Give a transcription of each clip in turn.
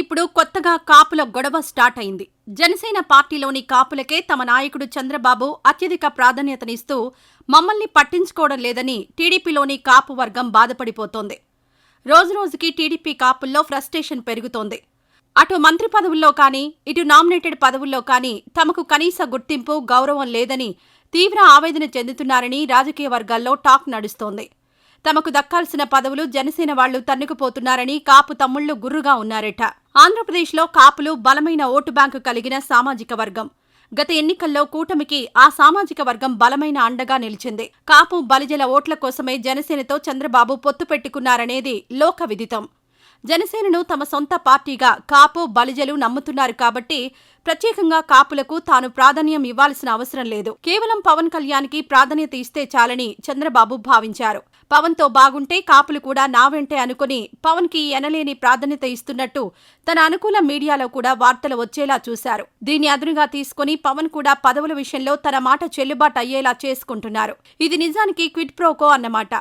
ఇప్పుడు కొత్తగా కాపుల గొడవ స్టార్ట్ అయింది. జనసేన పార్టీలోని కాపులకే తమ నాయకుడు చంద్రబాబు అత్యధిక ప్రాధాన్యతనిస్తూ మమ్మల్ని పట్టించుకోవడం లేదని టీడీపీలోని కాపు వర్గం బాధపడిపోతోంది. రోజురోజుకి టీడీపీ కాపుల్లో ఫ్రస్ట్రేషన్ పెరుగుతోంది. అటు మంత్రి పదవుల్లో కానీ ఇటు నామినేటెడ్ పదవుల్లో కానీ తమకు కనీస గుర్తింపు గౌరవం లేదని తీవ్ర ఆవేదన చెందుతున్నారని రాజకీయ వర్గాల్లో టాక్ నడుస్తోంది. తమకు దక్కాల్సిన పదవులు జనసేన వాళ్ళు తన్నుకుపోతున్నారని కాపు తమ్ముళ్ళు గుర్రుగా ఉన్నారట. ఆంధ్రప్రదేశ్లో కాపులు బలమైన ఓటు బ్యాంకు కలిగిన సామాజిక వర్గం. గత ఎన్నికల్లో కూటమికి ఆ సామాజిక వర్గం బలమైన అండగా నిలిచింది. కాపు బలిజల ఓట్ల కోసమే జనసేనతో చంద్రబాబు పొత్తు పెట్టుకున్నారనేది లోక విదితం. జనసేనను తమ సొంత పార్టీగా కాపు బలిజలు నమ్ముతున్నారు కాబట్టి ప్రత్యేకంగా కాపులకు తాను ప్రాధాన్యం ఇవ్వాల్సిన అవసరం లేదు. కేవలం పవన్ కళ్యాణ్కి ప్రాధాన్యత ఇస్తే చాలని చంద్రబాబు భావించారు. పవన్తో బాగుంటే కాపులు కూడా నా వెంటే అనుకుని పవన్కి ఎనలేని ప్రాధాన్యత ఇస్తున్నట్టు తన అనుకూల మీడియాలో కూడా వార్తలు వచ్చేలా చూశారు. దీన్ని అదునుగా తీసుకుని పవన్ కూడా పదవుల విషయంలో తన మాట చెల్లుబాటు అయ్యేలా చేసుకుంటున్నారు. ఇది నిజానికి క్విట్ ప్రోకో అన్నమాట.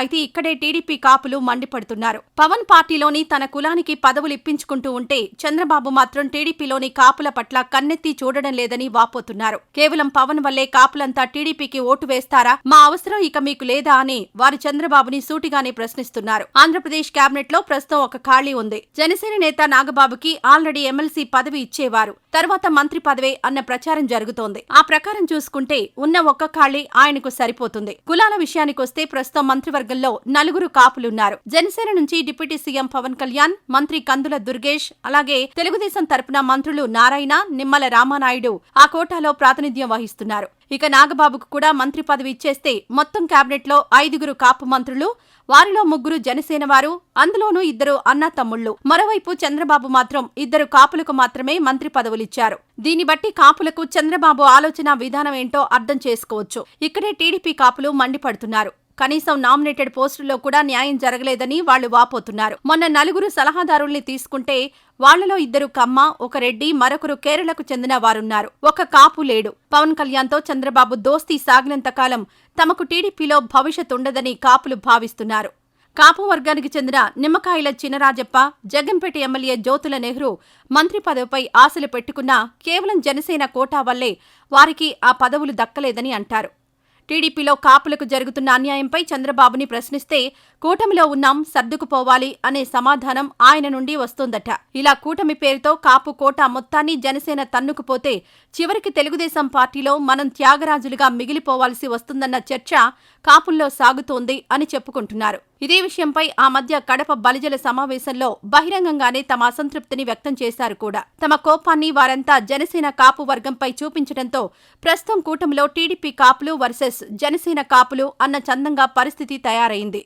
అయితే ఇక్కడే టీడీపీ కాపులు మండిపడుతున్నారు. పవన్ పార్టీలోని తన కులానికి పదవులు ఇప్పించుకుంటూ ఉంటే చంద్రబాబు మాత్రం టీడీపీలోని కాపుల పట్ల కన్నెత్తి చూడడం లేదని వాపోతున్నారు. కేవలం పవన్ వల్లే కాపులంతా టీడీపీకి ఓటు వేస్తారా? మా అవసరం ఇక మీకు లేదా అని వారు చంద్రబాబుని సూటిగానే ప్రశ్నిస్తున్నారు. ఆంధ్రప్రదేశ్ కేబినెట్లో ప్రస్తుతం ఒక ఖాళీ ఉంది. జనసేన నేత నాగబాబుకి ఆల్రెడీ ఎమ్మెల్సీ పదవి ఇచ్చేవారు. తర్వాత మంత్రి పదవే అన్న ప్రచారం జరుగుతోంది. ఆ ప్రకారం చూసుకుంటే ఉన్న ఒక్క ఖాళీ ఆయనకు సరిపోతుంది. కులాల విషయానికొస్తే ప్రస్తుతం నియోజకవర్గంలో నలుగురు కాపులున్నారు. జనసేన నుంచి డిప్యూటీ సీఎం పవన్ కళ్యాణ్ మంత్రి కందుల దుర్గేష్ అలాగే తెలుగుదేశం తరపున మంత్రులు నారాయణ నిమ్మల రామానాయుడు ఆ కోటాలో ప్రాతినిధ్యం వహిస్తున్నారు. ఇక నాగబాబుకు కూడా మంత్రి పదవి ఇచ్చేస్తే మొత్తం కేబినెట్లో ఐదుగురు కాపు మంత్రులు వారిలో ముగ్గురు జనసేన వారు అందులోనూ ఇద్దరు అన్నా తమ్ముళ్ళు మరోవైపు చంద్రబాబు మాత్రం ఇద్దరు కాపులకు మాత్రమే మంత్రి పదవులిచ్చారు. దీన్ని బట్టి కాపులకు చంద్రబాబు ఆలోచన విధానం ఏంటో అర్థం చేసుకోవచ్చు. ఇక్కడే టీడీపీ కాపులు మండిపడుతున్నారు. కనీసం నామినేటెడ్ పోస్టుల్లో కూడా న్యాయం జరగలేదని వాళ్ళు వాపోతున్నారు. మొన్న నలుగురు సలహాదారుల్ని తీసుకుంటే వాళ్ళలో ఇద్దరు కమ్మ ఒక రెడ్డి మరొకరు కేరళకు చెందిన వారున్నారు. ఒక కాపు లేడు. పవన్ కళ్యాణ్తో చంద్రబాబు దోస్తీ సాగినంత కాలం తమకు టీడీపీలో భవిష్యత్ ఉండదని కాపులు భావిస్తున్నారు. కాపు వర్గానికి చెందిన నిమ్మకాయల చినరాజప్ప జగన్పేట ఎమ్మెల్యే జ్యోతుల నెహ్రూ మంత్రి పదవిపై ఆశలు పెట్టుకున్నా కేవలం జనసేన కోటా వల్లే వారికి ఆ పదవులు దక్కలేదని అంటారు. టీడీపీలో కాపులకు జరుగుతున్న అన్యాయంపై చంద్రబాబుని ప్రశ్నిస్తే కూటమిలో ఉన్నాం సర్దుకుపోవాలి అనే సమాధానం ఆయన నుండి వస్తోందట. ఇలా కూటమి పేరుతో కాపు కోట మొత్తాన్ని జనసేన తన్నుకుపోతే చివరికి తెలుగుదేశం పార్టీలో మనం త్యాగరాజులుగా మిగిలిపోవాల్సి వస్తుందన్న చర్చ కాపుల్లో సాగుతోంది అని చెప్పుకుంటున్నారు. ఇదే విషయంపై ఆ మధ్య కడప బలిజల సమావేశంలో బహిరంగంగానే తమ అసంతృప్తిని వ్యక్తం చేశారు కూడా. తమ కోపాన్ని వారంతా జనసేన కాపు వర్గంపై చూపించడంతో ప్రస్తుతం కూటమిలో టీడీపీ కాపులు వర్సెస్ జనసేన కాపులు అన్న చందంగా పరిస్థితి తయారైంది.